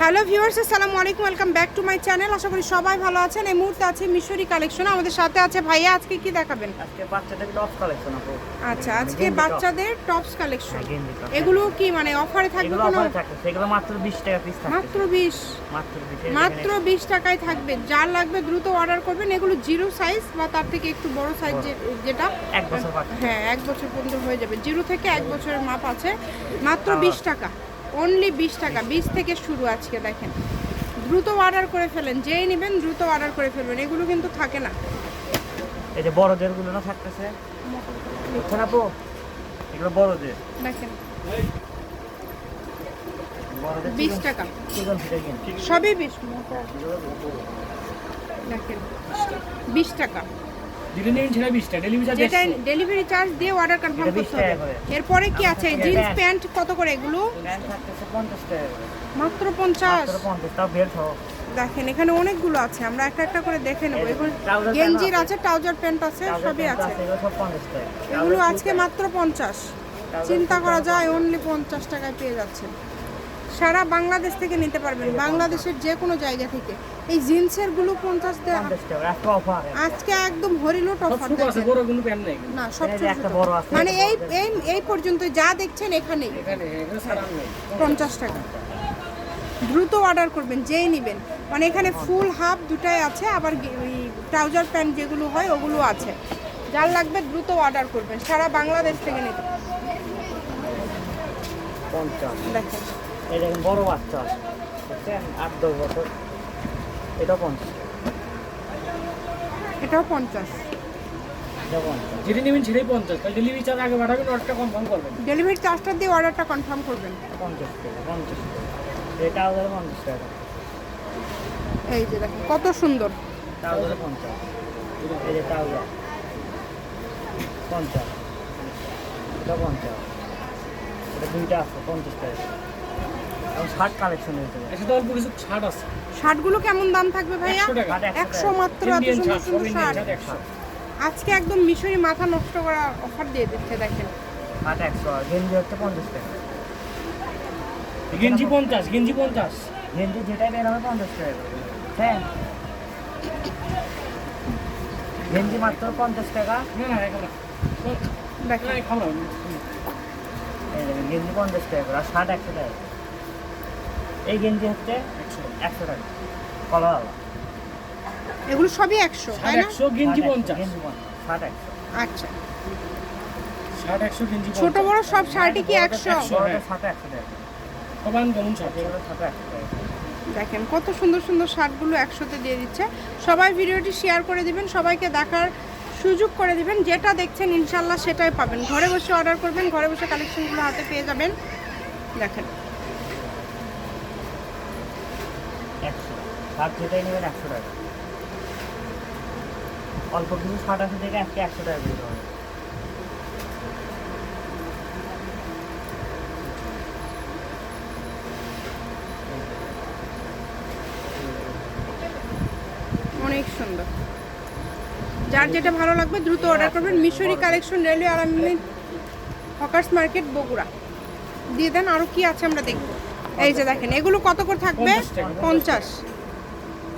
Hello viewers আসসালামু আলাইকুম welcome back to my channel. আশা করি সবাই ভালো আছেন। এই মুহূর্তে আছে মিশরি কালেকশন। আমাদের সাথে আছে ভাইয়া আজকে কি দেখাবেন? আজকে বাচ্চাদের টপ কালেকশন আচ্ছা আজকে বাচ্চাদের টপস কালেকশন। এগুলো কি মানে অফারে থাকবে কোনো সেগুলো মাত্র 20 টাকা পিস থাকে মাত্র বিশ। মাত্র 20 মাত্র বিশ টাকায় থাকবে। যার লাগবে দ্রুত অর্ডার করবেন। এগুলো জিরো সাইজ বা তার থেকে একটু বড় সাইজ যেটা। এক বছর হ্যাঁ এক বছর পর্যন্ত হয়ে যাবে। জিরো থেকে এক বছরের মাপ আছে। মাত্র আহ। বিশ টাকা। অনলি বিশ টাকা। বিশ থেকে শুরু আজকে দেখেন। দ্রুত অর্ডার করে ফেলেন। যেই নেবেন দ্রুত অর্ডার করে ফেলবেন। এগুলো কিন্তু থাকে না। এই যে বড়দেরগুলো না থাকতেছে? বুঝছেন আপু? এগুলো বড়দের। দেখেন। বিশ টাকা। সবই বিশ। দেখেন। বিশ টাকা। যেটা নেবেন সেটা বিশটা ডেলিভারি চার্জ যেটা ডেলিভারি চার্জ দিয়ে অর্ডার কনফার্ম করতে হবে। এরপরে কি আছে? Jeans pant. কত করে এগুলো? প্যান্ট থাকতেছে 50 টাকা মাত্র পঞ্চাশ। মাত্র 50 টাকা বেল্ট সহ। দেখেন এখানে অনেকগুলো আছে। আমরা একটা একটা করে দেখে নেব। এগুলো গেঞ্জির আছে। ট্রাউজার প্যান্ট আছে সবই আছে। এগুলো 50 টাকা। আজকে মাত্র পঞ্চাশ। Trouser চিন্তা করা যায় অনলি পঞ্চাশ টাকায় পেয়ে যাচ্ছেন। সারা বাংলাদেশ থেকে নিতে পারবেন বাংলাদেশের যে কোনো জায়গা থেকে। এই জিন্সেরগুলো পঞ্চাশ দেওয়া 50 টাকা আজকে একদম হরিলোট অফার না সব মানে এই এই এই পর্যন্ত যা দেখছেন এখানেই এখানে পঞ্চাশ টাকা। দ্রুত অর্ডার করবেন যেই নেবেন। মানে এখানে ফুল হাফ দুটাই আছে আবার ট্রাউজার প্যান্ট যেগুলো হয় ওগুলো আছে। যার লাগবে দ্রুত অর্ডার করবেন সারা বাংলাদেশ থেকে নিতে। দেখেন। এই দেখেন বড় বাচ্চা। আছে আট দশ বছর। এটা পঞ্চাশ। এটাও পঞ্চাশ। পঞ্চাশ। যেটা নেবেন সেটাই পঞ্চাশ। তাহলে ডেলিভারি চার্জ আগে অর্ডারটা কনফার্ম করবেন। ডেলিভারি চার্জটা দিয়ে অর্ডারটা কনফার্ম করবেন। পঞ্চাশ টাকা পঞ্চাশ টাকা। এটা আমাদের পঞ্চাশ টাকা। এই যে দেখেন কত সুন্দর। টাউজার পঞ্চাশ। এই যে টাউজার পঞ্চাশ। এটা পঞ্চাশ। এটা দুইটা আছে পঞ্চাশ টাকা। শার্ট কালেকশন হয়েছে এর অল্প কিছু ছাড় আছে। শার্টগুলো কেমন দাম থাকবে ভাইয়া? একশো টাকা। একশো একশো মাত্র এত সুন্দর সুন্দর শার্ট একশো। আজকে একদম মিশরি মাথা নষ্ট করা অফার দিয়ে দিচ্ছে দেখেন। শার্ট একশো আর গেঞ্জি হচ্ছে পঞ্চাশ টাকা। গেঞ্জি পঞ্চাশ গেঞ্জি পঞ্চাশ। গেঞ্জি যেটাই বের হবে পঞ্চাশ টাকা করে। হ্যাঁ। গেঞ্জি মাত্র পঞ্চাশ টাকা। গেঞ্জি পঞ্চাশ টাকা করে আর শার্ট একশো টাকা এই গেঞ্জি হচ্ছে একশো টাকা কলারওয়ালা এগুলো সবই একশো তাই না? একশো গেঞ্জি পঞ্চাশ। ষাট একশো আচ্ছা। ষাট একশো গেঞ্জি ছোট বড় সব শার্টই কি একশো? একশো। টাকা। কেমন টাকা। দেখেন কত সুন্দর সুন্দর শার্টগুলো একশোতে দিয়ে দিচ্ছে। সবাই ভিডিওটি শেয়ার করে দিবেন সবাইকে দেখার সুযোগ করে দিবেন। যেটা দেখছেন ইনশাল্লাহ সেটাই পাবেন। ঘরে বসে অর্ডার করবেন ঘরে বসে কালেকশনগুলো হাতে পেয়ে যাবেন। দেখেন। ষাট যেটাই নেবেন একশো টাকা। অল্প কিছু ষাট আছে থেকে আজকে একশো টাকা দিতে হবে অনেক সুন্দর। যার যেটা ভালো লাগবে দ্রুত অর্ডার করবেন। মিশরি কালেকশন রেলওয়ে আরামনি হকার্স মার্কেট বগুড়া। দিয়ে দেন আরও কি আছে আমরা দেখব। এই যে দেখেন এগুলো কত করে থাকবে? পঞ্চাশ।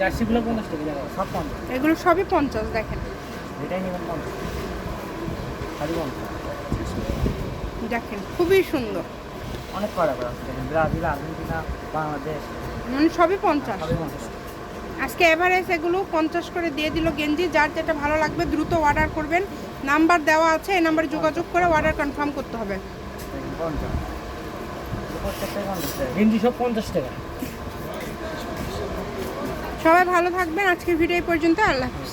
জার্সিগুলো পঞ্চাশ টাকা জানো সব পঞ্চাশ? এগুলো সবই পঞ্চাশ দেখেন। যেটাই নেবেন পঞ্চাশ। খালি পঞ্চাশ? দেখেন খুবই সুন্দর। অনেক করা করা ব্রাজিল আর্জেন্টিনা বাংলাদেশ। মানে সবই পঞ্চাশ। সবই পঞ্চাশ। আজকে এভারেজ এগুলো পঞ্চাশ করে দিয়ে দিল গেঞ্জি। যার যেটা ভালো লাগবে দ্রুত অর্ডার করবেন। নাম্বার দেওয়া আছে এই নাম্বারে যোগাযোগ করে অর্ডার কনফার্ম করতে হবে। গেঞ্জি সব পঞ্চাশ টাকা। সবাই ভালো থাকবেন। আজকের ভিডিও পর্যন্ত আল্লাহ হাফিজ।